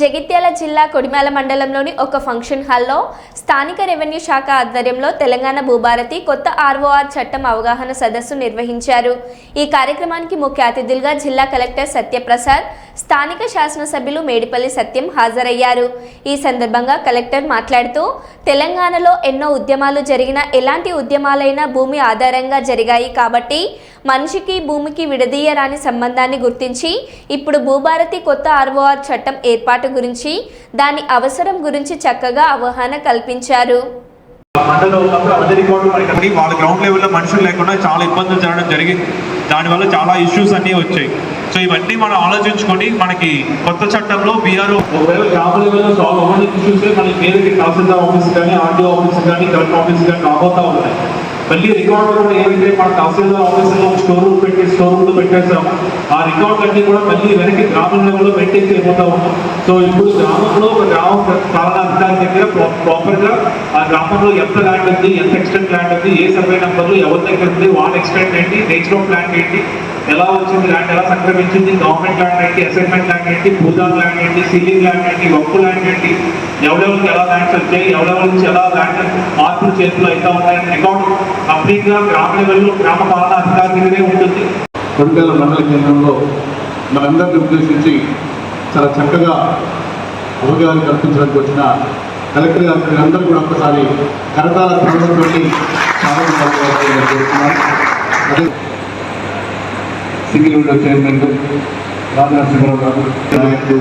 జగిత్యాల జిల్లా కొడిమేల మండలంలోని ఒక ఫంక్షన్ హాల్లో స్థానిక రెవెన్యూ శాఖ ఆధ్వర్యంలో తెలంగాణ భూభారతి కొత్త ఆర్ఓఆర్ చట్టం అవగాహన సదస్సు నిర్వహించారు. ఈ కార్యక్రమానికి ముఖ్య అతిథులుగా జిల్లా కలెక్టర్ సత్యప్రసాద్ స్థానిక శాసనసభ్యులు మేడిపల్లి సత్యం హాజరయ్యారు. ఈ సందర్భంగా కలెక్టర్ మాట్లాడుతూ తెలంగాణలో ఎన్నో ఉద్యమాలు జరిగిన ఎలాంటి ఉద్యమాలైనా భూమి ఆధారంగా జరిగాయి కాబట్టి మనిషికి భూమికి విడదీయరాని సంబంధాన్ని గుర్తించి ఇప్పుడు భూభారతి కొత్త ఆర్ఓఆర్ చట్టం ఏర్పాటు గురించి దాని అవసరం గురించి చక్కగా అవగాహన కల్పించారు. వాళ్ళ గ్రౌండ్ లెవెల్లో మనుషులు లేకుండా చాలా ఇబ్బందులు జరగడం జరిగింది దానివల్ల చాలా ఇష్యూస్ అన్నీ వచ్చాయి. సో ఇవన్నీ మనం ఆలోచించుకొని మనకి కొత్త చట్టంలో బీఆర్ఓ ఒకవేళ గ్రామ లెవెల్లో సాల్వ్ అవ్వని ఇష్యూస్ మనకి వేరే తహసీల్దార్ ఆఫీస్ కానీ ఆఫీస్ కానీ కలెక్టర్ ఆఫీస్ కానీ రాబోతా ఉన్నాయి. మళ్ళీ రికార్డు కూడా ఏదైతే మన తహసీల్దార్ ఆఫీసులో స్టోర్ రూమ్ పెట్టి స్టోర్ రూమ్ పెట్టేసాము ఆ రికార్డ్ అన్ని కూడా మళ్ళీ వెనక్కి గ్రామం లెవెల్లో మెయింటైన్ చేయబోతా సో ఇప్పుడు గ్రామంలో ఒక గ్రామం పాలనాధికారి దగ్గర ప్రాపర్గా ఆ గ్రామంలో ఎంత ల్యాండ్ ఉంది ఎంత ఎక్స్టెంట్ ల్యాండ్ ఉంది ఏ సర్వే నెంబర్లు ఎవరి దగ్గర ఉంది వాళ్ళ ఎక్స్టెంట్ ఏంటి నేచర్ ఆఫ్ ల్యాండ్ ఏంటి ఎలా వచ్చింది ల్యాండ్ ఎలా సంక్రమించింది? గవర్నమెంట్ ల్యాండ్ ఏంటి అసైన్మెంట్ ల్యాండ్ ఏంటి భూదాన్ ల్యాండ్ ఏంటి సీలింగ్ ల్యాండ్ ఏంటి వక్కు ల్యాండ్ ఏంటి? ఎవరెవరికి ఎలా ల్యాండ్స్ వచ్చాయి ఎవరెవరి నుంచి ఎలా ల్యాండ్ మార్పులు చేతులు అవుతా ఉన్నాయని అకౌంట్ కంప్లీట్గా గ్రామ లెవెల్లో గ్రామ పాలనా అధికారి దగ్గరే ఉంటుంది. కొడుకల మండల కేంద్రంలో మనందరినీ ఉద్దేశించి చాలా చక్కగా అవగాహన కల్పించడానికి వచ్చిన కలెక్టర్ గారు అందరూ కూడా ఒక్కసారి కరతాల ప్రభుత్వంతో చాలా అదే సింగిల్ విండో చైర్మన్ రాజనరసింహరావు గారు నాయకులు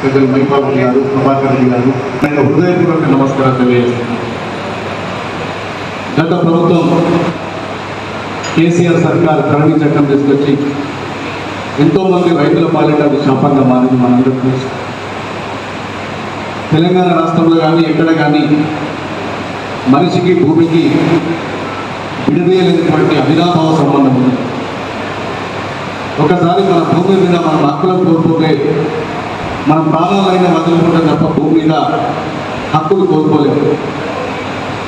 పెద్దలు మైపాల్ గారు ప్రభాకర్ రెడ్డి గారు నేను హృదయపూర్వక నమస్కారం తెలియజేస్తున్నాను. గత ప్రభుత్వం కేసీఆర్ సర్కార్ ప్రణి చట్టం తీసుకొచ్చి ఎంతోమంది రైతుల పాలిట అది శాపంగా మారింది మనందరికీ తెలుసు. తెలంగాణ రాష్ట్రంలో కానీ ఎక్కడ కానీ మనిషికి భూమికి విడదీయలేనటువంటి అవినాభావ సంబంధం ఉంది. ఒకసారి మన భూమి మీద మన హక్కులను కోల్పోతే మన ప్రాణాలైన వదులుకుంటే తప్ప భూమి మీద హక్కులు కోల్పోలేము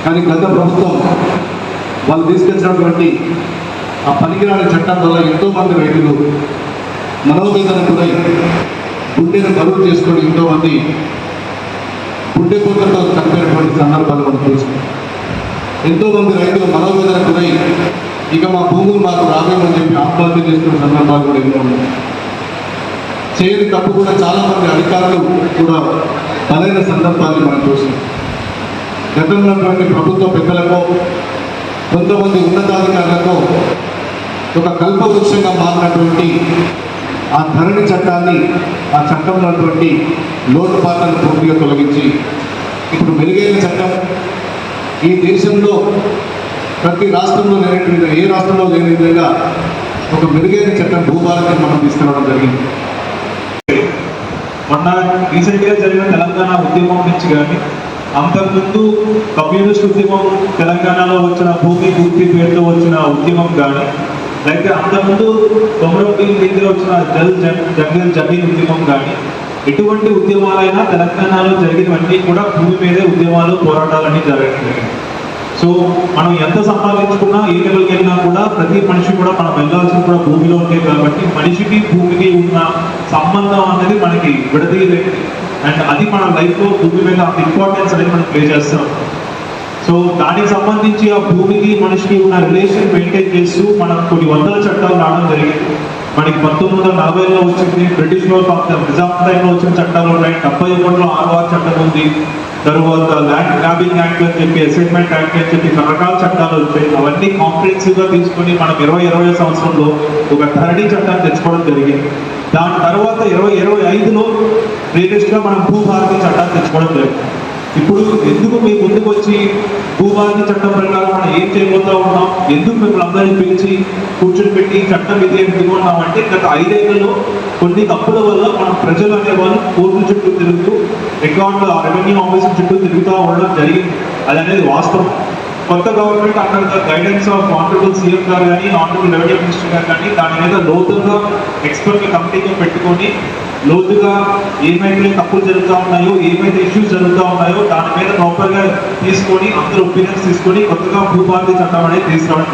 కానీ గత ప్రభుత్వం వాళ్ళు తీసుకొచ్చినటువంటి ఆ పనికిరాని చట్టం వల్ల ఎంతో మంది రైతులు మనోవేదన గురై గుండెను బరువు చేసుకొని ఎంతో మంది గుండెపోతలతో చనిపోయినటువంటి సందర్భాలు మనం చూస్తాం ఎంతోమంది రైతులు మనోవేదన గురై ఇక మా భూములు మాకు రావేమని చెప్పి ఆత్మహత్య చేసుకున్న సందర్భాలు కూడా ఎన్నో ఉన్నాయి. చేయని తప్పు కూడా చాలామంది అధికారులు కూడా బలైన సందర్భాలు మనం చూసినాం గతంలో ప్రభుత్వ పెద్దలకు కొంతమంది ఉన్నతాధికారులకు ఒక కల్పవృక్షంగా మారినటువంటి ఆ ధరణి చట్టాన్ని ఆ చట్టంలో ఉన్నటువంటి లోటుపాట్లను పూర్తిగా తొలగించి ఇప్పుడు మెరుగైన చట్టం ఈ దేశంలో ప్రతి రాష్ట్రంలో లేనటువంటి విధంగా ఏ రాష్ట్రంలో లేని విధంగా ఒక మెరుగైన చట్టం భూభారతిని మనం తీసుకురావడం జరిగింది. మొన్న రీసెంట్గా జరిగిన తెలంగాణ ఉద్యమం నుంచి కానీ అంతకుముందు కమ్యూనిస్ట్ ఉద్యమం తెలంగాణలో వచ్చిన భూమి పూర్తి పేరుతో వచ్చిన ఉద్యమం కానీ లేకపోతే అంతకుముందు కొమరంభీం దగ్గర వచ్చిన జల్ జంగల్ జమీన్ ఉద్యమం కానీ ఎటువంటి ఉద్యమాలైనా తెలంగాణలో జరిగినవన్నీ కూడా భూమి మీదే ఉద్యమాలు పోరాటాలన్నీ జరిగింది. సో మనం ఎంత సంపాదించుకున్నా ఏ లెవెల్కి వెళ్ళినా కూడా ప్రతి మనిషి కూడా మనం వెళ్ళాల్సింది కూడా భూమిలో ఉంటే కాబట్టి మనిషికి భూమికి ఉన్న సంబంధం అనేది మనకి విడదీయలేదు అండ్ అది మన లైఫ్లో భూమి మీద అంత ఇంపార్టెన్స్ అనేది మనం ప్లే చేస్తాం. సో దానికి సంబంధించి ఆ భూమికి మనిషికి ఉన్న రిలేషన్ మెయింటైన్ చేస్తూ మనం కొన్ని వందల చట్టాలు రావడం జరిగింది. మనకి పంతొమ్మిది వందల నలభైలో వచ్చింది బ్రిటిష్లో నిజాం టైంలో వచ్చిన చట్టాలు ఉన్నాయి. డెబ్బై ఒకటిలో ఆర్వార్ చట్టం ఉంది. తరువాత ల్యాండ్ గ్రాబింగ్ యాక్ట్ అని చెప్పి అసైన్మెంట్ యాక్ట్ అని చెప్పి రకరకాల చట్టాలు వచ్చాయి. అవన్నీ కాంప్రిహెన్సివ్గా తీసుకొని మనం ఇరవై ఇరవై సంవత్సరంలో ఒక ధరణి చట్టాన్ని తెచ్చుకోవడం జరిగింది. దాని తర్వాత ఇరవై ఇరవై ఐదులో లేటెస్ట్గా మనం భూభారతి చట్టాన్ని తెచ్చుకోవడం జరిగింది. ఇప్పుడు ఎందుకు మీ ముందుకు వచ్చి భూభారతి చట్టం ప్రకారం మనం ఏం చేయబోతా ఉన్నాం? ఎందుకు మిమ్మల్ని అందరినీ పిలిచి కూర్చొని పెట్టి చట్టం ఇది ఎందుకు ఉన్నాం అంటే గత ఐదేళ్ళలో కొన్ని తప్పుల వల్ల మన ప్రజలు అనేవాళ్ళు కోర్టు చుట్టూ తిరుగుతూ రికార్డు రెవెన్యూ ఆఫీసర్ చుట్టూ తిరుగుతూ ఉండడం జరిగింది. అది అనేది వాస్తవం. కొత్త government under the guidance of honourable CM గారు కానీ ఆనరబుల్ రెవెన్యూ మినిస్టర్ గారు కానీ దాని మీద లోతుగా ఎక్స్పర్ట్ కమిటీగా పెట్టుకొని లోతుగా ఏమైతే తప్పులు జరుగుతూ ఉన్నాయో ఏమైతే ఇష్యూస్ జరుగుతూ ఉన్నాయో దాని మీద ప్రాపర్గా తీసుకొని అందరూ ఒపీనియన్స్ తీసుకొని కొత్తగా భూభారతి చట్టం అనేది తీసుకురావడం